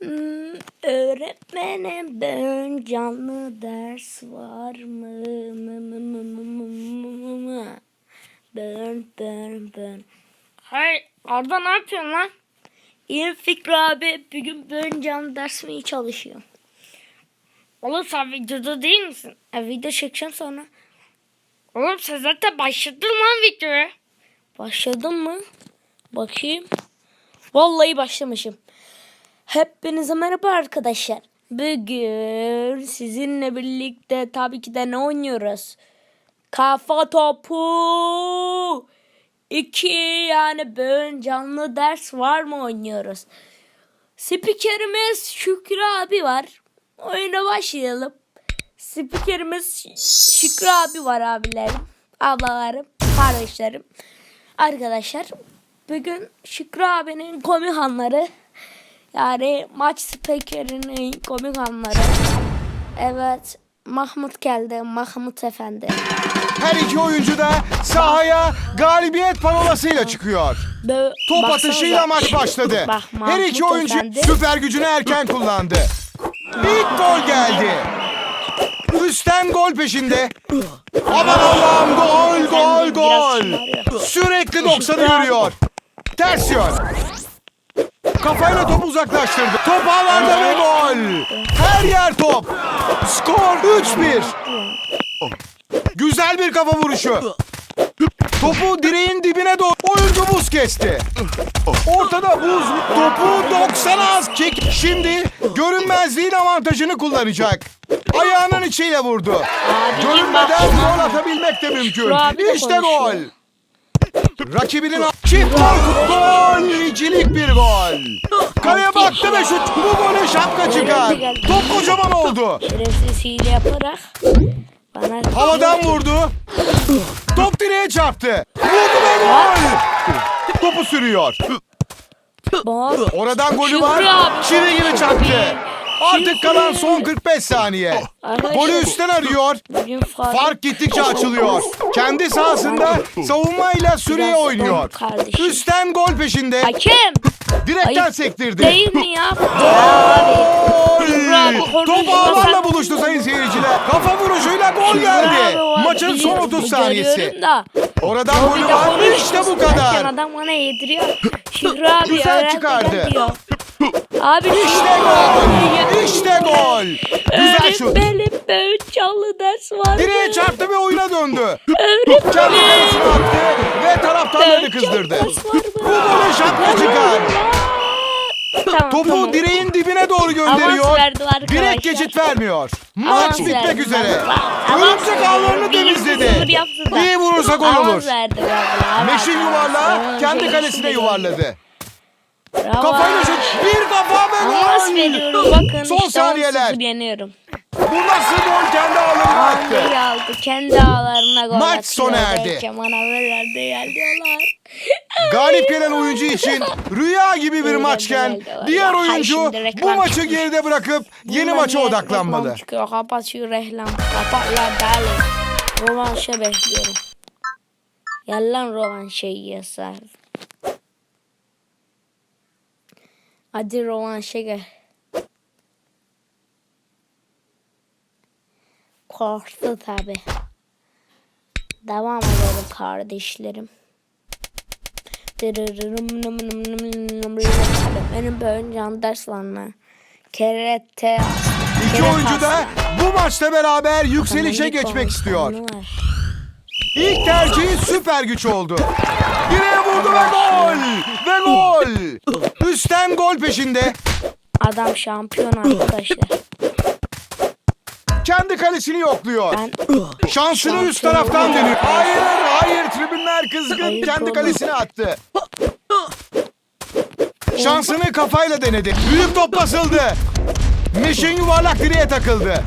Hmm, öğretmenim ben canlı ders var mı? Ben ben ben. Hay Arda ne yapıyorsun lan? İyi Fikri abi bugün ben canlı ders mi çalışıyorum? Oğlum sen videoda değil misin? E, video çekeceğim sonra. Oğlum sen zaten başladın lan videoya. Başladın mı? Bakayım. Vallahi başlamışım. Hepinize merhaba arkadaşlar. Bugün sizinle birlikte tabii ki de ne oynuyoruz? Kafa topu. İki yani bugün canlı ders var mı oynuyoruz? Spikerimiz Şükrü abi var. Oyuna başlayalım. Spikerimiz Şükrü abi var abilerim, ablalarım, kardeşlerim. Arkadaşlar bugün Şükrü abinin komik anları yani maç spikerinin komik anları. Evet Mahmut geldi Mahmut efendi. Her iki oyuncu da sahaya galibiyet parolasıyla çıkıyor. Top Baksanıza. atışıyla maç başladı. Bak, Her iki oyuncu efendi. süper gücünü erken kullandı. İlk gol geldi. Üstten gol peşinde. Aman Allah'ım gol gol gol. Sürekli 90'ı yürüyor. Ters yön. Kafayla topu uzaklaştırdı. Top ağlarda ve gol. Her yer top. Skor 3-1. Güzel bir kafa vuruşu. Topu direğin dibine doğru oyuncu buz kesti. Ortada buz topu 90 az çek. Şimdi görünmezliğin avantajını kullanacak. Ayağının içiyle vurdu. Görünmeden gol atabilmek de mümkün. İşte gol. Rakibinin çift gol. Gol. İkilik bir gol. Kaleye baktı ve şut. Bu golü şapka çıkar. Top kocaman oldu. Şerefsiz hile yaparak bana Havadan vurdu. Top direğe çarptı. Vurdu ve gol. Topu sürüyor. Bak. Oradan golü var. Çivi gibi çarptı. Artık kalan son 45 saniye. Golü üstten arıyor. Bugün fark, Fark gittikçe açılıyor. Kendi sahasında savunmayla süreye Biraz oynuyor. kardeşim. Üstten gol peşinde. Hakem. Direkten Ayıp sektirdi. Değil mi ya? Gol! Top ağlarla sen. buluştu sayın seyirciler. Kafa vuruşuyla gol geldi. abi Maçın son biliyorum, 30 bu saniyesi. görüyorum Da. Oradan O golü bir de var. İşte bu kadar. Adam bana yediriyor. Şükrü abi Güzel öğren çıkardı. diyor. Abi İşte gol. İşte gol. Güzel şut. Öğretmenim ben canlı ders var. Direğe çarptı ve oyuna döndü. Kendi kalesine attı ve taraftarlarını kızdırdı. Bu golü şapka çıkar. Tamam, Topu tamam. direğin dibine doğru gönderiyor. Direkt geçit vermiyor. Maç Avans bitmek verdi. üzere. Örümcek ağlarını temizledi. İyi vurursa gol olur. Meşin yuvarlağı kendi kalesine yuvarladı. Bravo. Kafayla şut. Bir kafa ve gol. veriyorum bakın. Son işte saniyeler. 10-0 yeniyorum. Bu nasıl gol kendi ağlarına attı. Anneyi aldı. Kendi ağlarına gol Maç atıyor. sona erdi. Belki bana verdi diyorlar. Galip gelen oyuncu için rüya gibi bir maçken diğer Ha, oyuncu şimdi reklam bu maçı çıkmış. geride bırakıp yeni maça odaklanmalı. reklam çıkıyor? Kapat şu reklam. Kapat lan dali. Rovanşa bekliyorum. Gel lan rovanşa yasar. Hadi rovanşa gel. Korktu tabi. Devam edelim kardeşlerim. Benim böyle can ders lanla. Kerete. İki oyuncu da bu maçla beraber yükselişe geçmek istiyor. İlk tercihi süper güç oldu. Direğe vurdu ve gol! Ve gol! Üstten gol peşinde. Adam şampiyon arkadaşlar. Kendi kalesini yokluyor. Ben Şansını üst taraftan deniyor. Hayır, hayır. Tribünler kızgın. Ayıp Kendi oldu. kalesine attı. Şansını kafayla denedi. Büyük top basıldı. Mişin yuvarlak direğe takıldı.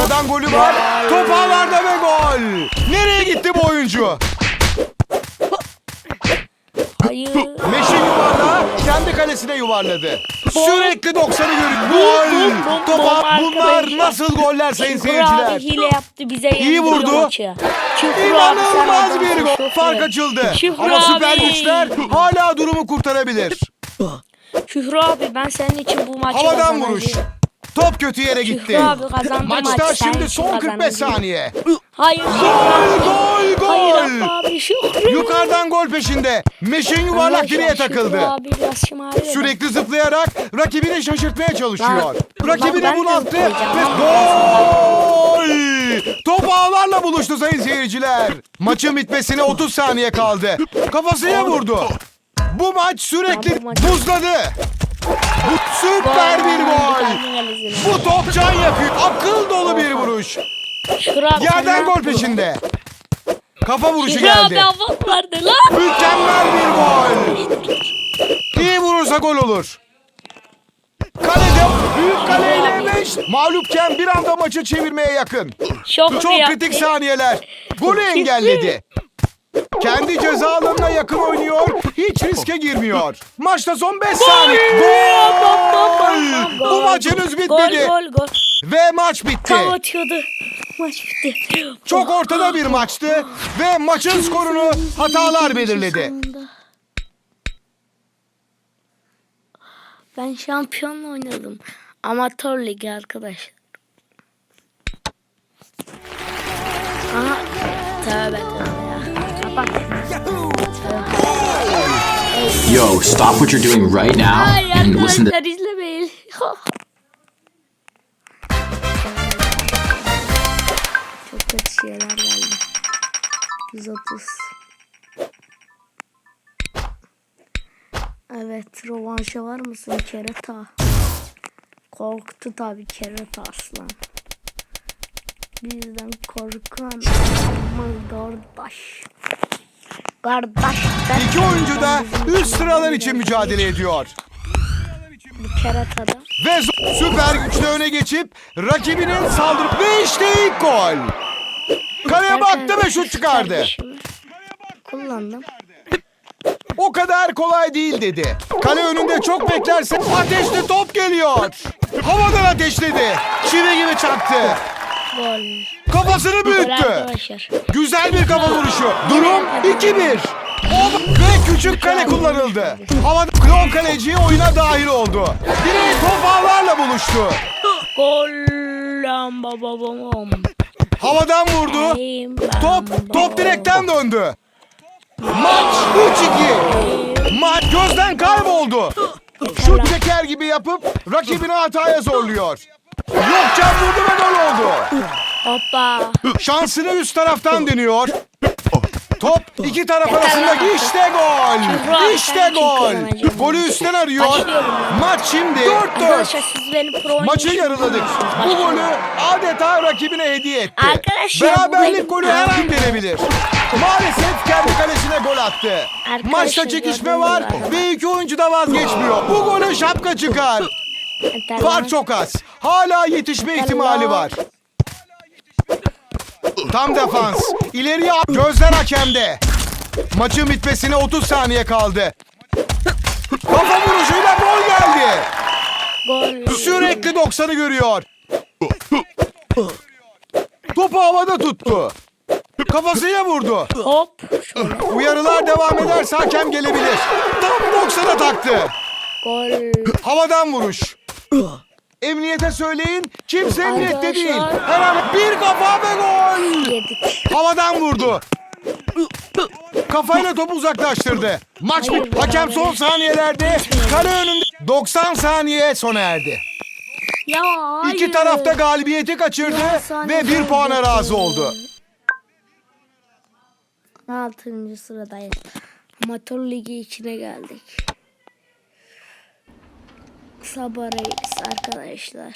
Oradan golü var. Top ağlarda ve gol. Nereye gitti bu oyuncu? Hayır. Meşin yuvarlağı kendi kalesine yuvarladı. Sürekli 90'ı görüyor. Gol. Topa bunlar nasıl goller sayın seyirciler. abi hile yaptı bize İyi vurdu. İnanılmaz bir gol. Fark açıldı. Ama süper güçler hala durumu kurtarabilir. Şükrü abi ben senin için bu maçı Havadan vuruş. Top kötü yere gitti. Şükrü abi kazandı Maçta maç, şimdi son 45 kazanacağım. saniye. Hayır Gol gol Hayır abi Şükrü. Yukarıdan gol peşinde. Meşin yuvarlak direğe Şükrü takıldı. abi biraz şımarıyor. Sürekli zıplayarak rakibini şaşırtmaya çalışıyor. Rakibini ben de bunalttı zıplayacağım. ve gol! Top ağlarla buluştu sayın seyirciler. Maçın bitmesine 30 saniye kaldı. Kafasına vurdu. Bu maç sürekli buzladı. Bu süper bir gol. Bu top can yakıyor. Akıl dolu bir vuruş. Şükrü abi Yerden gol peşinde. Kafa vuruşu abi geldi. hava vardı lan. Mükemmel bir gol. İyi vurursa gol olur. Kalede büyük kaleyle beş. Mağlupken bir anda maçı çevirmeye yakın. Şok Çok yaptı. kritik saniyeler. Golü engelledi. Kendi ceza alanına yakın oynuyor. Hiç riske girmiyor. Maçta son 5 saniye. Gol! Bu maç henüz bitmedi. Gol gol gol. Ve maç bitti. Tam atıyordu. Maç bitti. Çok ortada bir maçtı ve maçın skorunu hatalar belirledi. Sonunda. Ben şampiyonla oynadım. Amatör ligi arkadaşlar. Aha. Tövbe tövbe Yo, stop what you're doing right now and listen to izlemeyin. Çok kötü şeyler geldi. 130. Evet, rovanşa var mısın kereta? Korktu tabii kereta aslan. Bizden korkan ama kardeş. Kardeş. İki oyuncu da üst sıralar için mücadele ediyor. Bu keretada. Ve süper güçle öne geçip rakibinin saldırıp ve işte ilk gol. Kaleye baktı ve şut çıkardı. Kullandım. O kadar kolay değil dedi. Kale önünde çok beklerse ateşli top geliyor. Havadan ateşledi. Çivi gibi çaktı. Gol. Kafasını büyüttü. Güzel bir kafa vuruşu. Durum 2-1. O ve küçük kale kullanıldı. Havada klon kaleci oyuna dahil oldu. Direği top ağlarla buluştu. Gol. Havadan vurdu. Top top direkten döndü. Maç 3-2. Maç gözden kayboldu. Şut çeker gibi yapıp rakibini hataya zorluyor. Yokcan vurdu ve gol oldu. Hoppa. Şansını üst taraftan deniyor. Top iki taraf arasındaki işte gol. İşte gol. Golü üstten arıyor. Maç şimdi 4-4. Arkadaşlar siz beni pro Maçı yarıladık. Bu golü adeta rakibine hediye etti. Arkadaşlar, Beraberlik golü her an gelebilir. Maalesef kendi kalesine gol attı. Maçta çekişme var ve iki oyuncu da vazgeçmiyor. Bu golü şapka çıkar. Fark çok az. Hala yetişme ihtimali var. Tam defans. İleriye gözler hakemde. Maçın bitmesine 30 saniye kaldı. Kafa vuruşuyla gol geldi. Gol. Sürekli 90'ı görüyor. Topu havada tuttu. Kafasıyla vurdu. Hop. Uyarılar devam ederse hakem gelebilir. Tam 90'a taktı. Gol. Havadan vuruş. Emniyete söyleyin. Kimse emniyette değil. An bir kafa ve gol. Yedik. Havadan vurdu. Kafayla topu uzaklaştırdı. Maç Hayır, bit. Hakem son saniyelerde kale önünde 90 saniye sona erdi. Ya hayır. İki tarafta galibiyeti kaçırdı Ya, saniye ve bir puana razı oldu. Altıncı sıradayız. Amatör ligi içine geldik. Sabah arkadaşlar.